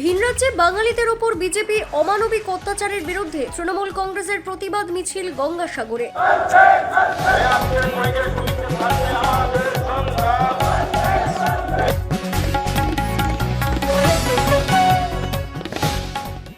ভিনরাজ্যে বাঙালিদের ওপর বিজেপির অমানবিক অত্যাচারের বিরুদ্ধে তৃণমূল কংগ্রেসের প্রতিবাদ মিছিল গঙ্গাসাগরে।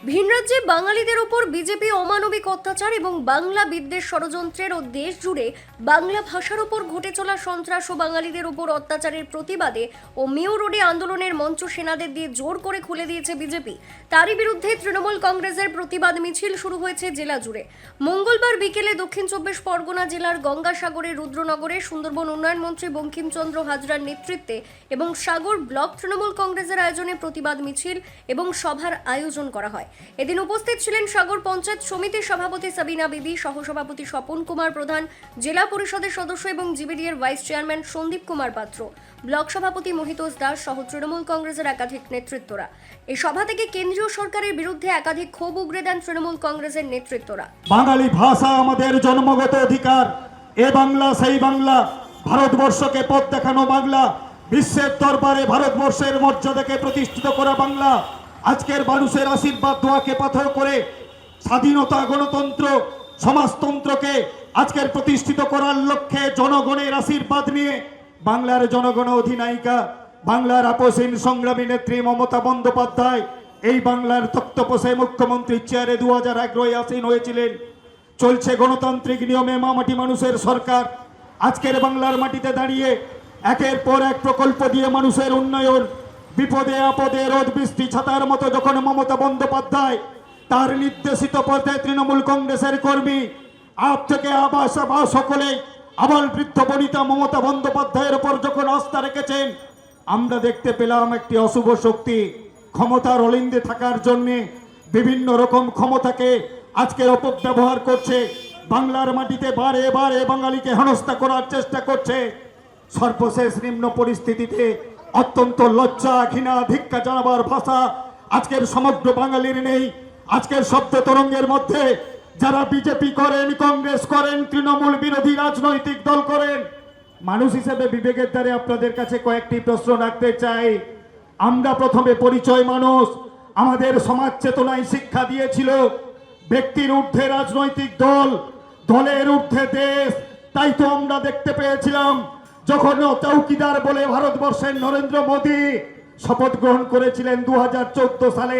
ভিনরাজ্যে বাঙালিদের ওপর বিজেপি অমানবিক অত্যাচার এবং বাংলা বিদ্বেষ ষড়যন্ত্রের ও দেশ জুড়ে বাংলা ভাষার ওপর ঘটে চলা সন্ত্রাস ও বাঙালিদের ওপর অত্যাচারের প্রতিবাদে ও মেয় রোডে আন্দোলনের মঞ্চ সেনাদের দিয়ে জোর করে খুলে দিয়েছে বিজেপি। তারই বিরুদ্ধে তৃণমূল কংগ্রেসের প্রতিবাদ মিছিল শুরু হয়েছে জেলা জুড়ে। মঙ্গলবার বিকেলে দক্ষিণ চব্বিশ পরগনা জেলার গঙ্গাসাগরের রুদ্রনগরে সুন্দরবন উন্নয়ন মন্ত্রী বঙ্কিমচন্দ্র হাজরার নেতৃত্বে এবং সাগর ব্লক তৃণমূল কংগ্রেসের আয়োজনে প্রতিবাদ মিছিল এবং সভার আয়োজন করা হয়। এদিন উপস্থিত ছিলেন সাগর পঞ্চায়েত সমিতির সভাপতি সাবিনা বিবি, সহসভাপতি স্বপন কুমার প্রধান, জেলা পরিষদের সদস্য এবং জিবিডিএর vice chairman Sandip Kumar Patra, block সভাপতি মহিতোষ দাস সহ তৃণমূল কংগ্রেসের একাধিক নেতৃত্বরা। এই সভা থেকে কেন্দ্রীয় সরকারের বিরুদ্ধে একাধিক ক্ষোভ উগরে দেন তৃণমূল কংগ্রেসের নেতৃত্বরা। বাঙালি ভাষা আমাদের জন্মগত অধিকার। এ বাংলা, সেই বাংলা। ভারতবর্ষকে পথ দেখানো বাংলা। বিশ্বের দরবারে ভারতবর্ষের মর্যাদাকে প্রতিষ্ঠিত করা বাংলা। আজকের মানুষের আশীর্বাদ, দোয়াকে পাথর করে স্বাধীনতা, গণতন্ত্র, সমাজতন্ত্রকে আজকের প্রতিষ্ঠিত করার লক্ষ্যে জনগণের আশীর্বাদ নিয়ে বাংলার জনগণ অধিনায়িকা, বাংলার আপসীন সংগ্রামী নেত্রী মমতা বন্দ্যোপাধ্যায় এই বাংলার তক্তপোষে মুখ্যমন্ত্রীর চেয়ারে দু হাজার এগারোয় আসীন হয়েছিলেন। চলছে গণতান্ত্রিক নিয়মে মামাটি মানুষের সরকার। আজকের বাংলার মাটিতে দাঁড়িয়ে একের পর এক প্রকল্প দিয়ে মানুষের উন্নয়ন বিপদে আপদে রোদ, বৃষ্টি, ছাতার মতো যখন মমতা বন্দ্যোপাধ্যায় তার নির্দেশিত পথে তৃণমূল কংগ্রেসের কর্মী, আপ থেকে আবাস আবাস সকলে আবার বৃদ্ধ বনিতা মমতা বন্দ্যোপাধ্যায়ের উপর যখন আস্থা রেখেছেন, আমরা দেখতে পেলাম একটি অশুভ শক্তি ক্ষমতার অলিন্দে থাকার জন্যে বিভিন্ন রকম ক্ষমতাকে আজকের অপব্যবহার করছে, বাংলার মাটিতে বারে বারে বাঙালিকে হেনস্থা করার চেষ্টা করছে, সর্বশেষ নিম্ন পরিস্থিতিতে অত্যন্ত লজ্জা, ঘৃণা, ধিক্কা জানাবার ভাষা আজকের সমগ্র বাঙালির নেই। আজকের শব্দ তরঙ্গের মধ্যে যারা বিজেপি করেন, কংগ্রেস করেন, তৃণমূল বিরোধী রাজনৈতিক দল করেন, মানুষ হিসেবে বিবেকের দ্বারে আপনাদের কাছে কয়েকটি প্রশ্ন রাখতে চাই। আমরা প্রথমে পরিচয় মানুষ। আমাদের সমাজ চেতনায় শিক্ষা দিয়েছিল ব্যক্তির ঊর্ধ্বে রাজনৈতিক দল, দলের ঊর্ধ্বে দেশ। তাই তো আমরা দেখতে পেয়েছিলাম যখন চৌকিদার বলে ভারতবর্ষের নরেন্দ্র মোদী শপথ গ্রহণ করেছিলেন দুহাজার চোদ্দ সালে,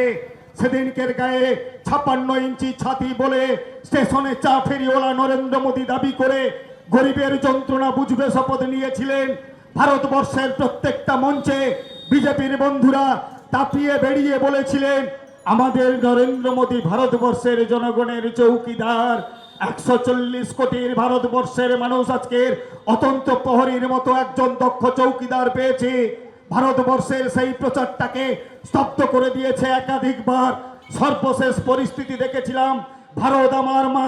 সেদিনকের গায়ে ছাপ্পান্ন ইঞ্চি ছাতি বলে স্টেশনে চা ফেরিওয়ালা নরেন্দ্র মোদী দাবি করে গরিবের যন্ত্রণা বুঝবে শপথ নিয়েছিলেন। ভারতবর্ষের প্রত্যেকটা মঞ্চে বিজেপির বন্ধুরা তাপিয়ে বেরিয়ে বলেছিলেন, আমাদের নরেন্দ্র মোদী ভারতবর্ষের জনগণের চৌকিদার। একশো চল্লিশ কোটির ভারতবর্ষের মানুষ আজকের অতন্ত প্রহরীর মতো একজন দক্ষ চৌকিদার পেয়েছে। ভারতবর্ষের সেই প্রচারটাকে স্তব্ধ করে দিয়েছে একাধিকবার। সর্বশেষ পরিস্থিতি দেখেছিলাম। ভারত আমার মা,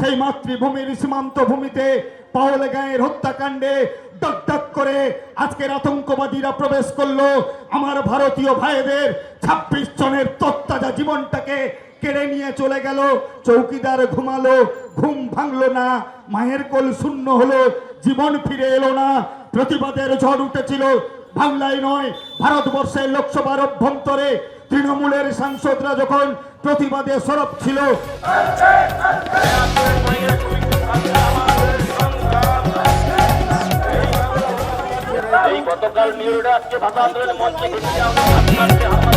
সেই মাতৃভূমির সীমান্ত ভূমিতে পাওলে গায়ের হত্যাকাণ্ডে ডক ডক করে আজকের আতঙ্কবাদীরা প্রবেশ করল। আমার ভারতীয় ভাইদের ছাব্বিশ জনের তত্তাজা জীবনটাকে কেড়ে নিয়ে চলে গেল। চৌকিদার ঘুমালো, ঘুম ভাঙলো না। মায়ের কোল শূন্য হলো, জীবন ফিরে এলো না। প্রতিবাদের ঝড় উঠেছিল। বাংলায় নয়, ভারতবর্ষের লোকসভার অভ্যন্তরে। তৃণমূলের সাংসদরা যখন প্রতিবাদে সরব ছিল গতকাল নিউরোডে আজকে ভাষা আন্দোলনের মঞ্চে